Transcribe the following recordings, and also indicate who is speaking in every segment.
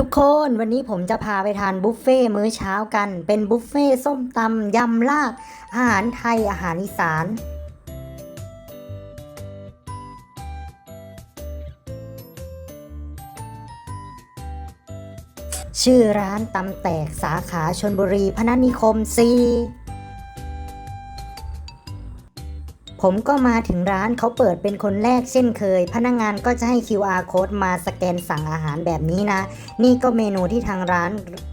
Speaker 1: ทุกคนวันนี้ผมจะพาไปทานบุฟเฟ่ต์มื้อเช้ากัน เป็นบุฟเฟ่ต์ส้มตำยำลาบอาหารไทยอาหารอีสาน ชื่อร้านตำแตกสาขาชนบุรีพนัสนิคมซี ผมก็มาถึงร้านเขาเปิดเป็นคนแรกเช่นเคย พนักงงานก็จะให้ QR code มาสแกนสั่งอาหารแบบนี้นะ นี่ก็เมนูที่ทางร้าน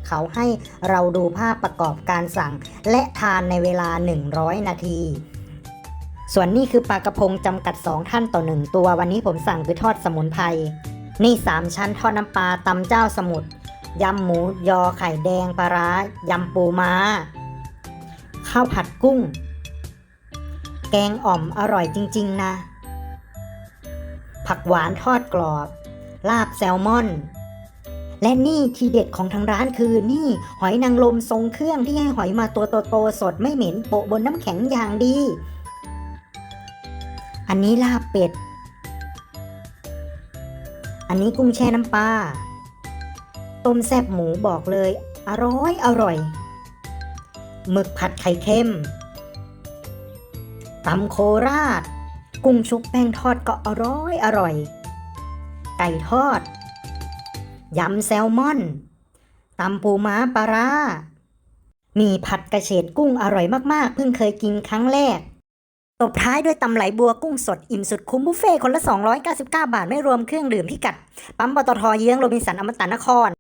Speaker 1: เขาให้เราดูภาพประกอบการสั่ง และทานในเวลา 100 นาทีส่วนนี้คือปลากระพงจำกัด 2 ท่านต่อ 1 ตัว วันนี้ผมสั่งคือทอดสมุนไพร นี่ 3 ชั้นทอดน้ำปลาตำเจ้าสมุทรยำหมูยอไข่แดงปลาร้ายำปูม้า ข้าวผัดกุ้ง แกงอ่อมอร่อยจริง ๆ นะ ผักหวานทอดกรอบ ลาบแซลมอน และนี่ทีเด็ดของทางร้านคือนี่หอยนางรมทรงเครื่องที่ให้หอยมาตัวโตๆสดไม่เหม็นโปะบนน้ำแข็งอย่างดี อันนี้ลาบเป็ด อันนี้กุ้งแช่น้ำปลา ต้มแซบหมูบอกเลย อร่อยอร่อย หมึกผัดไข่เค็ม ตำโคราช กุ้งชุบแป้งทอดก็อร่อยอร่อย ไก่ทอด ยำแซลมอน ตำปูม้าปลาร้า มีผัดกระเฉดกุ้งอร่อยมากๆ เพิ่งเคยกินครั้งแรก ตบท้ายด้วยตำไหลบัวกุ้งสดอิ่มสุดคุ้มบุฟเฟ่คนละ 299 บาทไม่รวมเครื่องดื่มพิกัด ปั๊มปตทเยื้องโรบินสันอมตะนคร